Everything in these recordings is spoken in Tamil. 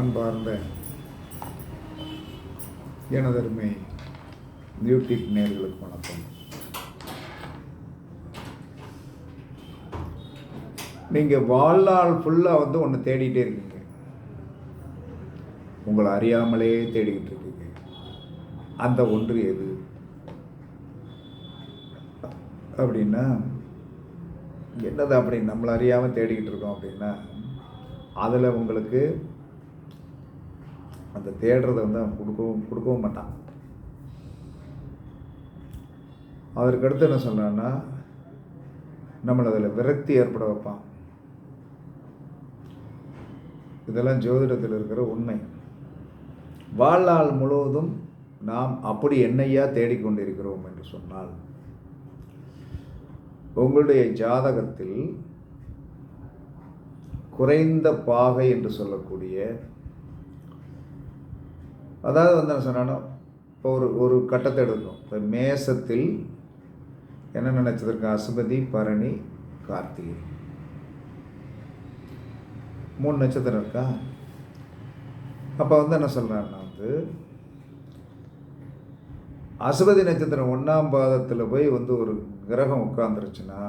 அன்பார்ந்த எனதருமை நியூடிக் நேர்களுக்கு வணக்கம். நீங்கள் வாழ்நாள் ஃபுல்லாக வந்து ஒன்று தேடிகிட்டே இருக்கீங்க. உங்களை அறியாமலே தேடிக்கிட்டு இருக்கீங்க. அந்த ஒன்று எது? அப்படின்னா என்னது அப்படி நம்மளை அறியாமல் தேடிக்கிட்டு இருக்கோம் அப்படின்னா அதில் உங்களுக்கு அந்த தேடுறதை வந்து அவன் கொடுக்கவும் கொடுக்கவும் மாட்டான். அதற்கு அடுத்து என்ன சொல்கிறான்னா நம்மளை அதில் விரக்தி ஏற்பட வைப்பான். இதெல்லாம் ஜோதிடத்தில் இருக்கிற உண்மை. வாழ்நாள் முழுவதும் நாம் அப்படி என்னையா தேடிக்கொண்டிருக்கிறோம் என்று சொன்னால் உங்களுடைய ஜாதகத்தில் குறைந்த பாகை என்று சொல்லக்கூடிய அதாவது வந்து என்ன சொன்னான்னா இப்போ ஒரு ஒரு கட்டத்தை எடுக்கும் இப்போ மேசத்தில் என்ன நினச்சதற்கு அசுபதி பரணி கார்த்திகை. மூணு நட்சத்திரம் இருக்கா? அப்போ வந்து என்ன சொல்கிறான்னா வந்து அசுபதி நட்சத்திரம் ஒன்றாம் பாதத்தில் போய் வந்து ஒரு கிரகம் உட்காந்துருச்சுன்னா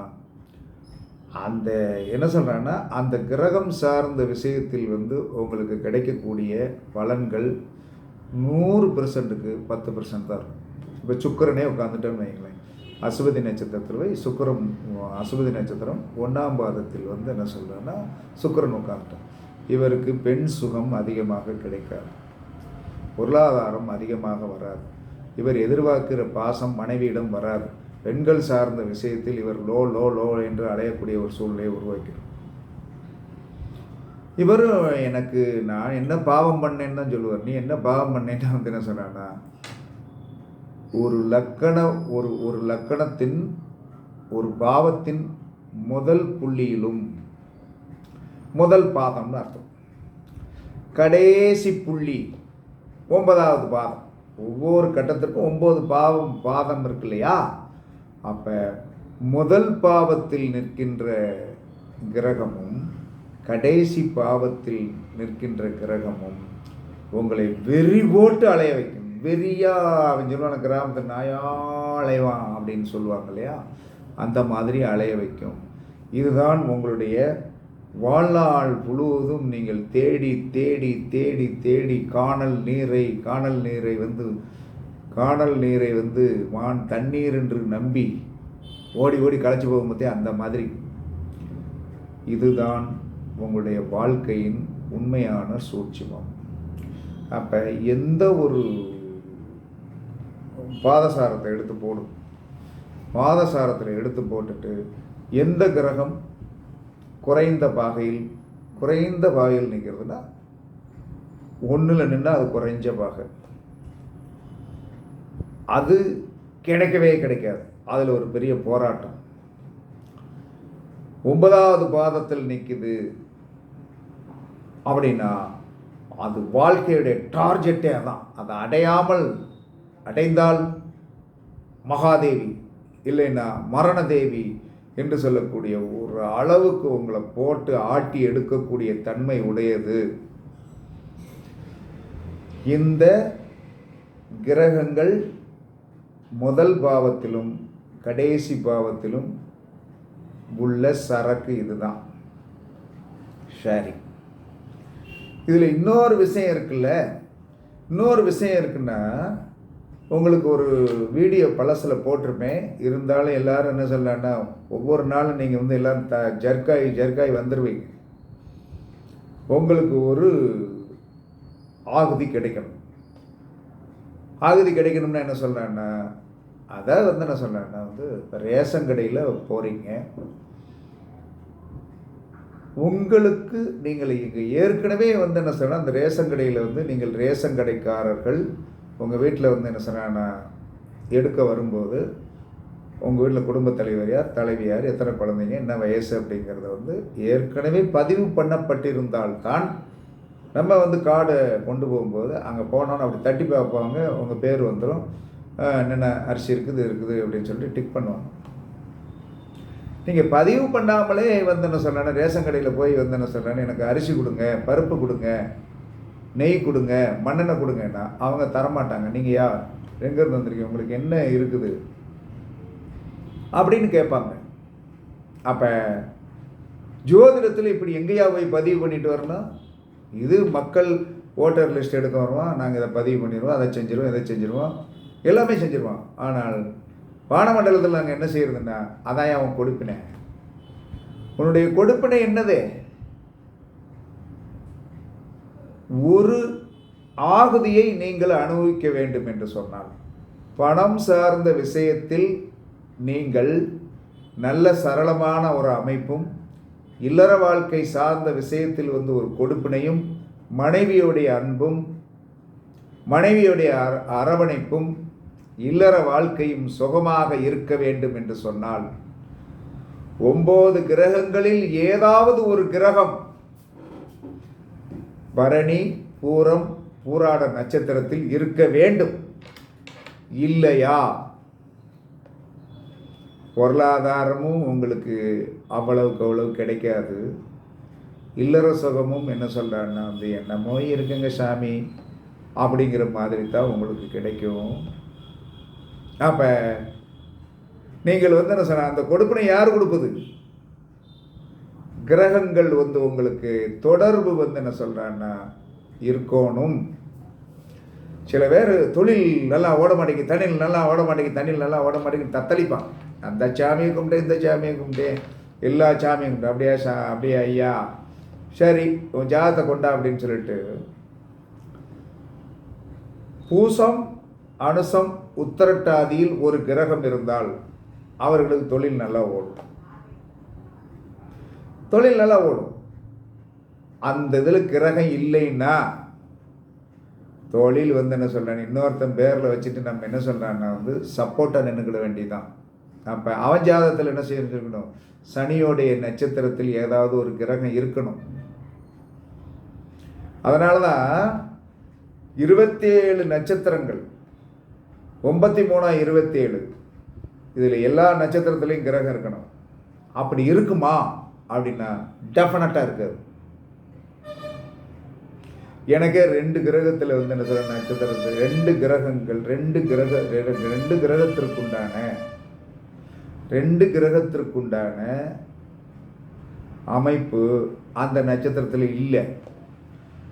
அந்த என்ன சொல்கிறான்னா அந்த கிரகம் சார்ந்த விஷயத்தில் வந்து உங்களுக்கு கிடைக்கக்கூடிய பலன்கள் நூறு பெர்சன்ட்டுக்கு பத்து பெர்சன்ட் தான் இருக்கும். இப்போ சுக்கரனே உட்காந்துட்டோன்னு வைங்களேன். அசுபதி நட்சத்திரத்தில் சுக்கரம் அசுபதி நட்சத்திரம் ஒன்றாம் பாதத்தில் வந்து என்ன சொல்கிறேன்னா சுக்கரன் உட்காந்துட்டோம் இவருக்கு பெண் சுகம் அதிகமாக கிடைக்காது. பொருளாதாரம் அதிகமாக வராது. இவர் எதிர்பார்க்கிற பாசம் மனைவியிடம் வராது. பெண்கள் சார்ந்த விஷயத்தில் இவர் லோ லோ லோ என்று அடையக்கூடிய ஒரு சூழ்நிலையை உருவாக்கிறார் இவரும் எனக்கு நான் என்ன பாவம் பண்ணேன்னு தான் சொல்லுவார். நீ என்ன பாவம் பண்ணேன்னு வந்து என்ன சொன்னான்னா ஒரு லக்கண ஒரு ஒரு லக்கணத்தின் ஒரு பாவத்தின் முதல் புள்ளியிலும் முதல் பாதம்னு அர்த்தம். கடைசி புள்ளி ஒன்பதாவது பாதம். ஒவ்வொரு கட்டத்திற்கும் ஒம்பது பாவம் பாதம் இருக்கு இல்லையா அப்போ முதல் பாவத்தில் நிற்கின்ற கிரகமும் கடைசி பாவத்தில் நிற்கின்ற கிரகமும் உங்களை வெறி போட்டு அலைய வைக்கும். வெறியா அப்படின்னு சொல்லுவான கிராமத்தில் நாயா அலைவான் அப்படின்னு சொல்லுவாங்க இல்லையா? அந்த மாதிரி அலைய வைக்கும். இதுதான் உங்களுடைய வாழ்நாள் முழுவதும் நீங்கள் தேடி தேடி தேடி தேடி காணல் நீரை காணல் நீரை வந்து காணல் நீரை வந்து வான் தண்ணீர் என்று நம்பி ஓடி ஓடி களைச்சி போகும் போதே அந்த மாதிரி. இதுதான் உங்களுடைய வாழ்க்கையின் உண்மையான சூட்சிமம். அப்போ எந்த ஒரு பாதசாரத்தை எடுத்து போடும்? பாதசாரத்தில் எடுத்து போட்டுட்டு எந்த கிரகம் குறைந்த பாகையில் குறைந்த பாகையில் நிற்கிறதுனா ஒன்றில் நின்று அது குறைஞ்ச பாகை. அது கிடைக்கவே கிடைக்காது. அதில் ஒரு பெரிய போராட்டம். ஒன்பதாவது பாதத்தில் நிற்கிது அப்படின்னா அது வாழ்க்கையுடைய டார்கெட்டே அதான். அதை அடையாமல் அடைந்தால் மகாதேவி இல்லைன்னா மரணதேவி என்று சொல்லக்கூடிய ஒரு அளவுக்கு உங்களை போட்டு ஆட்டி எடுக்கக்கூடிய தன்மை உடையது. இந்த கிரகங்கள் முதல் பாவத்திலும் கடைசி பாவத்திலும் உள்ள சரக்கு இதுதான். ஷேரிங் இதில் இன்னொரு விஷயம் இருக்குல்ல? இன்னொரு விஷயம் இருக்குன்னா உங்களுக்கு ஒரு வீடியோ பழசில் போட்டிருப்பேன். இருந்தாலும் எல்லாரும் என்ன சொல்லலான்னா ஒவ்வொரு நாளும் நீங்கள் வந்து எல்லோரும் த ஜர்காய் ஜர்காய் வந்துடுவீங்க உங்களுக்கு ஒரு ஆகுதி கிடைக்கணும். ஆகுதி கிடைக்கணும்னா என்ன சொல்கிறேன்னா அதாவது வந்து என்ன சொல்கிறேன்னா வந்து இப்போ ரேஷன் கடையில் போகிறீங்க உங்களுக்கு நீங்கள் இங்கே ஏற்கனவே வந்து என்ன சொன்னால் அந்த ரேஷன் கடையில் வந்து நீங்கள் ரேஷன் கடைக்காரர்கள் உங்கள் வீட்டில் வந்து என்ன சொன்னா எடுக்க வரும்போது உங்கள் வீட்டில் குடும்ப தலைவரியார் தலைவியார் எத்தனை குழந்தைங்க என்ன வயசு அப்படிங்கிறத வந்து ஏற்கனவே பதிவு பண்ணப்பட்டிருந்தால்தான் நம்ம வந்து கார்டு கொண்டு போகும்போது அங்கே போனோன்னு அப்படி தட்டி பார்ப்பாங்க உங்கள் பேர் வந்துடும் என்னென்ன அரிசி இருக்குது இருக்குது அப்படின்னு சொல்லிட்டு டிக் பண்ணுவாங்க. நீங்கள் பதிவு பண்ணாமலே வந்து என்ன சொல்கிறேன்னா ரேஷன் கடையில் போய் வந்து என்ன சொல்கிறேன்னு எனக்கு அரிசி கொடுங்க பருப்பு கொடுங்க நெய் கொடுங்க மண்ணெண்ணெய் கொடுங்கன்னா அவங்க தரமாட்டாங்க. நீங்கள் யார்? எங்கேருந்து வந்திருக்கீங்க? உங்களுக்கு என்ன இருக்குது? அப்படின்னு கேட்பாங்க. அப்போ ஜோதிடத்தில் இப்படி எங்கேயா போய் பதிவு பண்ணிட்டு வரணும்? இது மக்கள் ஓட்டர் லிஸ்ட் எடுக்க வருவோம் நாங்கள் இதை பதிவு பண்ணிடுவோம் அதை செஞ்சிருவோம் இதை செஞ்சிருவோம். எல்லாமே செஞ்சிருவோம் ஆனால் வானமண்டலத்தில் நாங்கள் என்ன செய்கிறதுன்னா அதான் அவன் கொடுப்பினை? உன்னுடைய கொடுப்பினை என்னது? ஒரு ஆகுதியை நீங்கள் அனுபவிக்க வேண்டும் என்று சொன்னால் பணம் சார்ந்த விஷயத்தில் நீங்கள் நல்ல சரளமான ஒரு அமைப்பும் இல்லற வாழ்க்கை சார்ந்த விஷயத்தில் வந்து ஒரு கொடுப்பினையும் மனைவியுடைய அன்பும் மனைவியுடைய அர- அரவணைப்பும் இல்லற வாழ்க்கையும் சுகமாக இருக்க வேண்டும் என்று சொன்னால் ஒன்பது கிரகங்களில் ஏதாவது ஒரு கிரகம் பரணி பூரம் பூராட நட்சத்திரத்தில் இருக்க வேண்டும். இல்லையா? பொருளாதாரமும் உங்களுக்கு அவ்வளவுக்கு அவ்வளவு கிடைக்காது. இல்லற சுகமும் என்ன சொல்கிறான்னா வந்து என்னமோ இருக்குங்க சாமி அப்படிங்கிற மாதிரி தான் உங்களுக்கு கிடைக்கும். அப்போ நீங்கள் வந்து என்ன சொன்னால் அந்த கொடுப்பினை யார் கொடுப்பது? கிரகங்கள் வந்து உங்களுக்கு தொடர்பு வந்து என்ன சொல்கிறான்னா இருக்கணும். சில பேர் தொழில் நல்லா ஓட மாட்டேங்குது தண்ணியில் நல்லா ஓட மாட்டேங்குது தண்ணியில் நல்லா ஓட மாட்டேங்குது தத்தளிப்பான் அந்த சாமியை கும்பிட்டு இந்த சாமியை கும்பிட்டு எல்லா சாமியும் கும்பிட்டு அப்படியா சா அப்படியா ஐயா? சரி உன் ஜாதத்தை கொண்டா அப்படின்னு சொல்லிட்டு பூசம் அனுசம் உத்தரட்டாதியில் ஒரு கிரகம் இருந்தால் அவர்களுக்கு தொழில் நல்லா ஓடும். தொழில் நல்லா ஓடும். அந்த இதில் கிரகம் இல்லைன்னா தொழில் வந்து என்ன சொல்கிறேன் இன்னொருத்தன் பேரில் வச்சுட்டு நம்ம என்ன சொல்கிறான்னா வந்து சப்போர்ட்டாக நின்றுக்கிட வேண்டியதுதான். அப்போ அவன் ஜாதகத்தில் என்ன செய்யணும்? சனியோடைய நட்சத்திரத்தில் ஏதாவது ஒரு கிரகம் இருக்கணும். அதனால தான் இருபத்தேழு நட்சத்திரங்கள் ஒன்பத்தி மூணா இருபத்தேழு. இதில் எல்லா நட்சத்திரத்துலேயும் கிரகம் இருக்கணும். அப்படி இருக்குமா? அப்படின்னா டெஃபினட்டாக இருக்காது. எனக்கே ரெண்டு கிரகத்தில் வந்து என்ன சொல்ற நட்சத்திரத்தில் ரெண்டு கிரகங்கள் ரெண்டு கிரக ரெண்டு கிரகத்திற்குண்டான ரெண்டு கிரகத்திற்குண்டான அமைப்பு அந்த நட்சத்திரத்தில் இல்லை.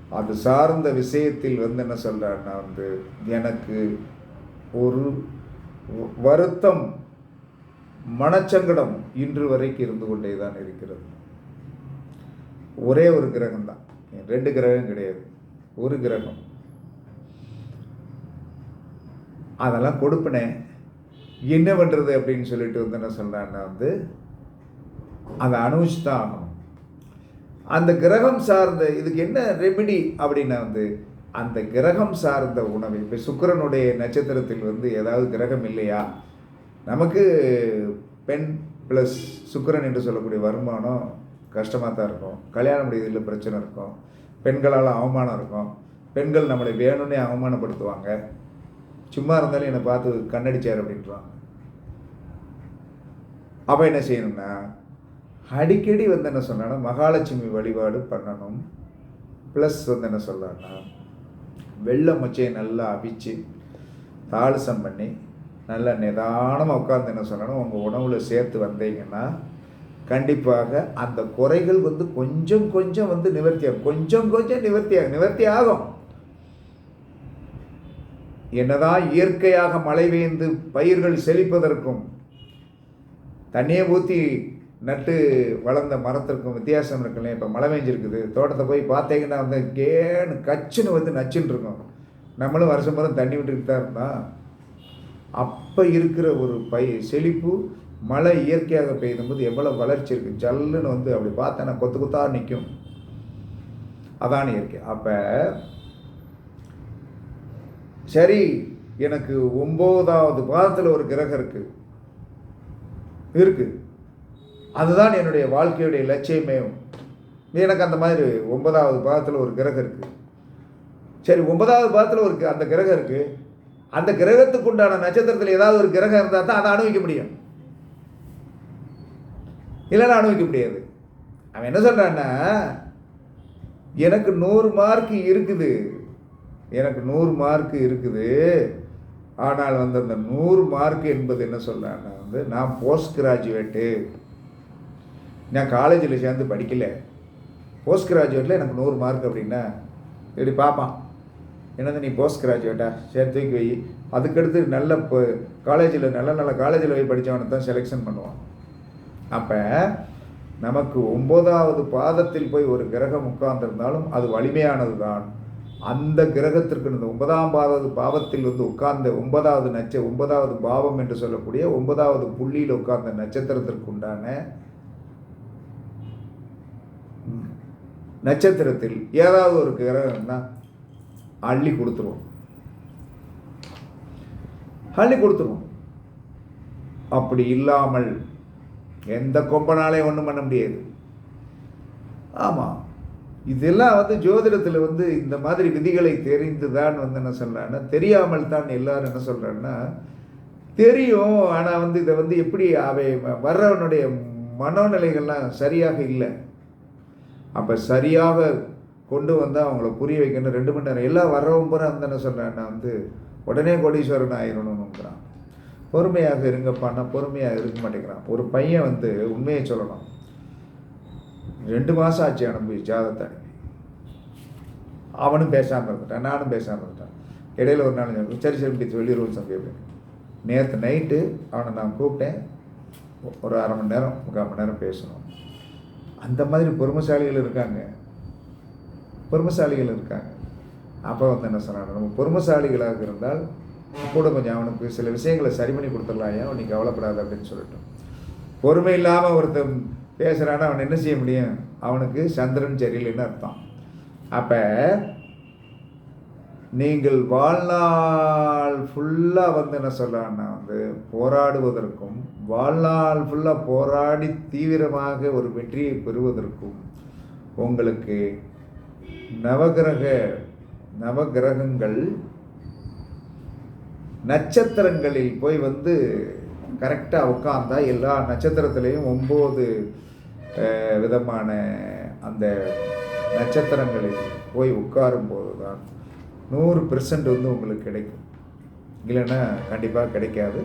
அது சார்ந்த விஷயத்தில் வந்து என்ன சொல்கிறாருன்னா வந்து எனக்கு ஒரு வருத்தம் மனச்சங்கடம் இன்று வரைக்கும் இருந்து கொண்டே தான் இருக்கிறது. ஒரே ஒரு கிரகம் தான். ரெண்டு கிரகம் கிடையாது. ஒரு கிரகம். அதெல்லாம் கொடுப்பினேன் என்ன பண்ணுறது அப்படின்னு சொல்லிட்டு வந்து என்ன சொல்கிறான்னா வந்து அதை அனுபவிச்சு தான் ஆகணும். அந்த கிரகம் சார்ந்த இதுக்கு என்ன ரெமிடி அப்படின்னா வந்து அந்த கிரகம் சார்ந்த உணவு இப்போ சுக்கிரனுடைய நட்சத்திரத்தில் வந்து ஏதாவது கிரகம் இல்லையா? நமக்கு பெண் ப்ளஸ் சுக்கரன் என்று சொல்லக்கூடிய வருமானம் கஷ்டமாக தான் இருக்கும். கல்யாணம் முடியதில் பிரச்சனை இருக்கும். பெண்களால் அவமானம் இருக்கும். பெண்கள் நம்மளை வேணும்னே அவமானப்படுத்துவாங்க. சும்மா இருந்தாலும் என்னை பார்த்து கண்ணடிச்சார் அப்படின்றாங்க. அப்போ என்ன செய்யணும்னா அடிக்கடி வந்து என்ன சொன்னான்னா மகாலட்சுமி வழிபாடு பண்ணணும். ப்ளஸ் வந்து என்ன சொல்லலாம்னா வெள்ளை மொச்சையை நல்லா அவிச்சு தாளசம் பண்ணி நல்லா நிதானமாக உட்காந்து என்ன சொன்னாலும் உங்கள் உணவில் சேர்த்து வந்தீங்கன்னா கண்டிப்பாக அந்த குறைகள் வந்து கொஞ்சம் கொஞ்சம் வந்து நிவர்த்தியாகும் கொஞ்சம் கொஞ்சம் நிவர்த்தி ஆகும். நிவர்த்தி ஆகும். என்னதான் இயற்கையாக மழை பெய்ந்து பயிர்கள் செழிப்பதற்கும் தண்ணியை ஊற்றி நட்டு வளர்ந்த மரத்திற்கும் வித்தியாசம் இருக்குல்ல இப்போ மழை பெஞ்சிருக்குது. தோட்டத்தை போய் பார்த்தீங்கன்னா வந்து கேன்னு கச்சுன்னு வந்து நச்சுன்னு இருக்கும். நம்மளும் வருஷம் மரம் தண்ணி விட்டுக்கிட்டு தான் இருந்தோம். அப்போ இருக்கிற ஒரு பை செழிப்பு மழை இயற்கையாக பெய்யும்போது எவ்வளோ வளர்ச்சி இருக்குது ஜல்லுன்னு வந்து அப்படி பார்த்தா கொத்து கொத்தாக நிற்கும் அதான் இயற்கை. அப்போ சரி எனக்கு ஒம்போதாவது பாதத்தில் ஒரு கிரகம் இருக்குது இருக்குது அதுதான் என்னுடைய வாழ்க்கையுடைய லட்சியமே எனக்கு அந்த மாதிரி ஒன்பதாவது பாதத்தில் ஒரு கிரகம் இருக்குது சரி ஒன்பதாவது பாதத்தில் ஒரு அந்த கிரகம் இருக்குது அந்த கிரகத்துக்கு உண்டான நட்சத்திரத்தில் ஏதாவது ஒரு கிரகம் இருந்தால் தான் அதை அனுபவிக்க முடியும். இல்லைன்னா அனுபவிக்க முடியாது. அவன் என்ன சொல்கிறான்னா எனக்கு நூறு மார்க்கு இருக்குது. எனக்கு நூறு மார்க்கு இருக்குது. ஆனால் வந்து அந்த நூறு மார்க் என்பது என்ன சொல்கிறான்னா வந்து நான் போஸ்ட் கிராஜுவேட்டு நான் காலேஜில் சேர்ந்து படிக்கல. போஸ்ட் கிராஜுவேட்டில் எனக்கு நூறு மார்க் அப்படின்னா இப்படி பார்ப்பான் என்னது நீ போஸ்ட் கிராஜுவேட்டா சரி தூக்கி வை. அதுக்கடுத்து நல்ல இப்போ காலேஜில் நல்ல நல்ல காலேஜில் போய் படித்தவனை தான் செலெக்ஷன் பண்ணுவான். அப்போ நமக்கு ஒன்பதாவது பாதத்தில் போய் ஒரு கிரகம் உட்கார்ந்திருந்தாலும் அது வலிமையானது தான். அந்த கிரகத்திற்கு இந்த ஒன்பதாம் பாவது பாவத்தில் வந்து உட்கார்ந்த ஒன்பதாவது நட்ச ஒன்பதாவது பாவம் என்று சொல்லக்கூடிய ஒன்பதாவது புள்ளியில் உட்கார்ந்த நட்சத்திரத்திற்கு உண்டான நட்சத்திரத்தில் ஏதாவது ஒரு கிரகம்னா அள்ளி கொடுத்துருவோம். அள்ளி கொடுத்துருவோம். அப்படி இல்லாமல் எந்த கொம்பனாலையும் ஒன்றும் பண்ண முடியாது. ஆமாம் இதெல்லாம் வந்து ஜோதிடத்தில் வந்து இந்த மாதிரி விதிகளை தெரிந்து தான் வந்து என்ன சொல்கிறான்னா தெரியாமல் தான் எல்லாரும் என்ன சொல்கிறாங்கன்னா தெரியும் ஆனால் வந்து இதை வந்து எப்படி அவை வர்றவனுடைய மனோநிலைகள்லாம் சரியாக இல்லை. அப்போ சரியாக கொண்டு வந்தால் அவங்கள புரிய வைக்கணும் ரெண்டு மணி நேரம். எல்லாம் வர்றவங்க பூரா வந்து என்ன சொல்கிறேன்னா வந்து உடனே கோடீஸ்வரன் ஆயிரணுங்கிறான் பொறுமையாக இருங்கப்பான்னா பொறுமையாக இருக்க மாட்டேங்கிறான். ஒரு பையன் வந்து உண்மையை சொல்லணும். ரெண்டு மாதம் ஆச்சு அனுப்பி ஜாதகத்தை அனுப்பி அவனும் பேசாமல் இருந்துட்டான் நானும் பேசாமல் இருந்துட்டான். இடையில ஒரு நாள் சரி சரி பிடிச்சி வெளியூர் தம்பி அப்படின்னு நேற்று நைட்டு அவனை நான் கூப்பிட்டேன். ஒரு அரை மணி நேரம் முக்கால் மணி நேரம் பேசணும். அந்த மாதிரி பொறுமைசாலிகள் இருக்காங்க. பொறுமைசாலிகள் இருக்காங்க. அப்போ வந்து என்ன சொன்னாங்க நம்ம பொறுமைசாலிகளாக இருந்தால் கூட கொஞ்சம் அவனுக்கு சில விஷயங்களை சரி பண்ணி கொடுத்துடலாம். ஏன் நீ கவலைப்படாது அப்படின்னு சொல்லிட்டோம். பொறுமை இல்லாமல் ஒருத்தன் பேசுகிறான்னா அவன் என்ன செய்ய முடியும்? அவனுக்கு சந்திரன் சரியில்லைன்னு அர்த்தம். அப்போ நீங்கள் வாழ்நாள் ஃபுல்லாக வந்து என்ன சொல்லலாம்னா வந்து போராடுவதற்கும் வாழ்நாள் ஃபுல்லாக போராடி தீவிரமாக ஒரு வெற்றியை பெறுவதற்கும் உங்களுக்கு நவகிரக நவகிரகங்கள் நட்சத்திரங்களில் போய் வந்து கரெக்டாக உட்காந்தா எல்லா நட்சத்திரத்துலேயும் ஒம்பது விதமான அந்த நட்சத்திரங்களில் போய் உட்காரும்போது தான் நூறு பெர்சன்ட் வந்து உங்களுக்கு கிடைக்கும். இல்லைன்னா கண்டிப்பாக கிடைக்காது.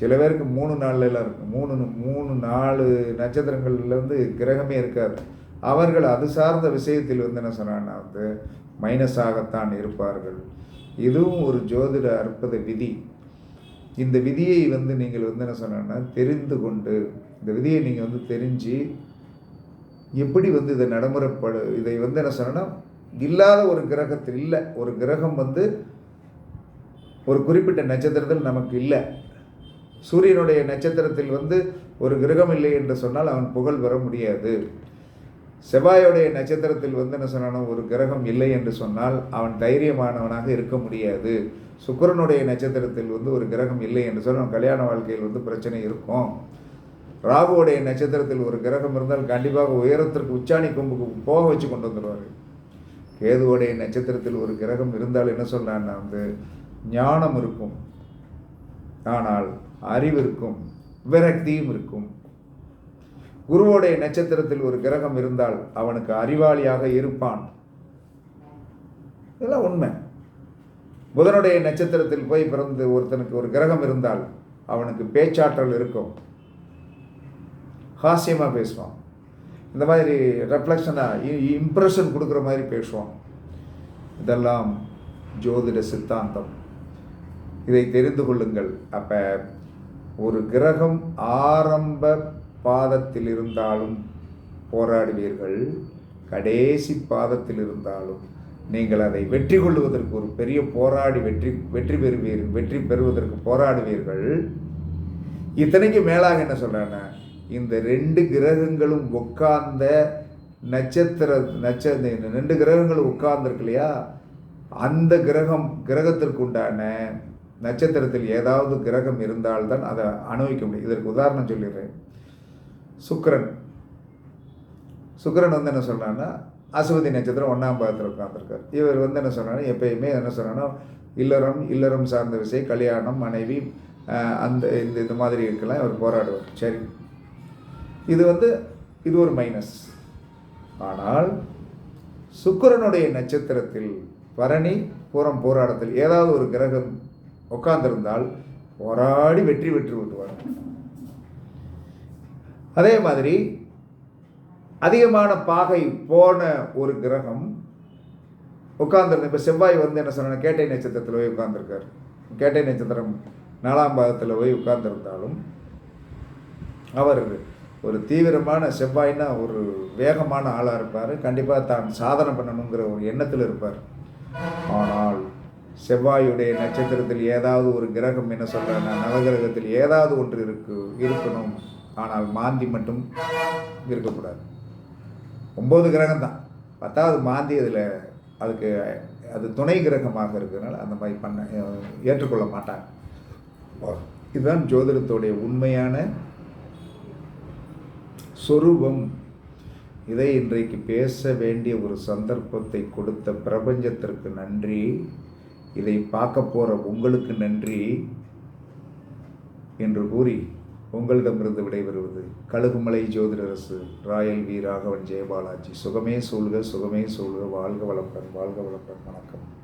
சில பேருக்கு மூணு நாள்லாம் இருக்கும் மூணு மூணு நாலு நட்சத்திரங்கள்லேருந்து கிரகமே இருக்காது. அவர்கள் அது சார்ந்த விஷயத்தில் வந்து என்ன சொன்னாங்கன்னா வந்து மைனஸாகத்தான் இருப்பார்கள். இதுவும் ஒரு ஜோதிட அற்புத விதி. இந்த விதியை வந்து நீங்கள் வந்து என்ன சொன்னா தெரிந்து கொண்டு இந்த விதியை நீங்கள் வந்து தெரிஞ்சு எப்படி வந்து இதை நடைமுறைப்படு இதை வந்து என்ன சொன்னால் இல்லாத ஒரு கிரகத்தில் இல்லை. ஒரு கிரகம் வந்து ஒரு குறிப்பிட்ட நட்சத்திரத்தில் நமக்கு இல்லை. சூரியனுடைய நட்சத்திரத்தில் வந்து ஒரு கிரகம் இல்லை என்று சொன்னால் அவன் புகழ் பெற முடியாது. செவ்வாயுடைய நட்சத்திரத்தில் வந்து என்ன சொன்னானோ ஒரு கிரகம் இல்லை என்று சொன்னால் அவன் தைரியமானவனாக இருக்க முடியாது. சுக்கிரனுடைய நட்சத்திரத்தில் வந்து ஒரு கிரகம் இல்லை என்று சொன்னால் அவன் கல்யாண வாழ்க்கையில் வந்து பிரச்சனை இருக்கும். ராகுவுடைய நட்சத்திரத்தில் ஒரு கிரகம் இருந்தால் கண்டிப்பாக உயரத்திற்கு உச்சாணி கொம்புக்கு போக வச்சு கொண்டு வந்துடுவார்கள். கேதுவோடைய நட்சத்திரத்தில் ஒரு கிரகம் இருந்தால் என்ன சொல்கிறான்னா வந்து ஞானம் இருக்கும். ஆனால் அறிவு இருக்கும் விரக்தியும் இருக்கும். குருவோடைய நட்சத்திரத்தில் ஒரு கிரகம் இருந்தால் அவனுக்கு அறிவாளியாக இருப்பான். இதெல்லாம் உண்மை. புதனுடைய நட்சத்திரத்தில் போய் பிறந்து ஒருத்தனுக்கு ஒரு கிரகம் இருந்தால் அவனுக்கு பேச்சாற்றல் இருக்கும். ஹாஸ்யமாக பேசுவான். இந்த மாதிரி ரெஃப்ளெக்ஷனாக இம்ப்ரெஷன் கொடுக்குற மாதிரி பேசுவோம் இதெல்லாம் ஜோதிட சித்தாந்தம். இதை தெரிந்து கொள்ளுங்கள். அப்போ ஒரு கிரகம் ஆரம்ப பாதத்தில் இருந்தாலும் போராடுவீர்கள். கடைசி பாதத்தில் இருந்தாலும் நீங்கள் அதை வெற்றி கொள்வதற்கு ஒரு பெரிய போராடி வெற்றி வெற்றி பெறுவீர்கள் வெற்றி பெறுவதற்கு போராடுவீர்கள். இத்தனைக்கு மேலாக என்ன சொல்கிறேன்னா இந்த ரெண்டு கிரகங்களும் உட்கார்ந்த நட்சத்திர நட்ச இந்த ரெண்டு கிரகங்களும் உட்கார்ந்துருக்கு இல்லையா? அந்த கிரகம் கிரகத்திற்கு உண்டான நட்சத்திரத்தில் ஏதாவது கிரகம் இருந்தால்தான் அதை அனுபவிக்க முடியும். இதற்கு உதாரணம் சொல்லிடுறேன். சுக்கிரன். சுக்கிரன் வந்து என்ன சொல்கிறான்னா அசுவதி நட்சத்திரம் ஒன்றாம் பாதத்தில் உட்காந்துருக்கார் இவர் வந்து என்ன சொல்றாரு எப்பயுமே என்ன சொல்கிறான்னா இல்லறம் இல்லறம் சார்ந்த விஷயம் கல்யாணம் மனைவி அந்த இந்த இந்த மாதிரி இருக்கலாம் இவர் போராடுவார். சரி. இது வந்து இது ஒரு மைனஸ் ஆனால் சுக்கரனுடைய நட்சத்திரத்தில் பரணி பூரம் போராட்டத்தில் ஏதாவது ஒரு கிரகம் உட்கார்ந்திருந்தால் போராடி வெற்றி பெற்று விட்டுவார் அதே மாதிரி அதிகமான பாகை போன ஒரு கிரகம் உட்கார்ந்துருந்து இப்போ செவ்வாய் வந்து என்ன சொன்ன கேட்டை நட்சத்திரத்தில் போய் உட்கார்ந்துருக்கார். கேட்டை நட்சத்திரம் நாலாம் பாகத்தில் போய் உட்கார்ந்துருந்தாலும் அவர் ஒரு தீவிரமான செவ்வாய்னா ஒரு வேகமான ஆளாக இருப்பார். கண்டிப்பாக தான் சாதனை பண்ணணுங்கிற ஒரு எண்ணத்தில் இருப்பார். ஆனால் செவ்வாயுடைய நட்சத்திரத்தில் ஏதாவது ஒரு கிரகம் என்ன சொல்கிறேன்னா நவகிரகத்தில் ஏதாவது ஒன்று இருக்கு இருக்கணும். ஆனால் மாந்தி மட்டும் இருக்கக்கூடாது. ஒம்பது கிரகம் தான். பத்தாவது மாந்தி அதில் அதுக்கு அது துணை கிரகமாக இருக்கிறதுனால அந்த மாதிரி பண்ண ஏற்றுக்கொள்ள மாட்டாங்க. இதுதான் ஜோதிடத்துடைய உண்மையான சொரூபம். இதை இன்றைக்கு பேச வேண்டிய ஒரு சந்தர்ப்பத்தை கொடுத்த பிரபஞ்சத்திற்கு நன்றி. இதை பார்க்க போகிற உங்களுக்கு நன்றி என்று கூறி உங்களிடமிருந்து விடைபெறுவது கழுகுமலை ஜோதிடரசு ராயல் வி ராகவன் ஜெயபாலாஜி. சுகமே சூழ்க சுகமே சூழ்க. வாழ்க வளப்பன் வாழ்க வளப்பன் வணக்கம்.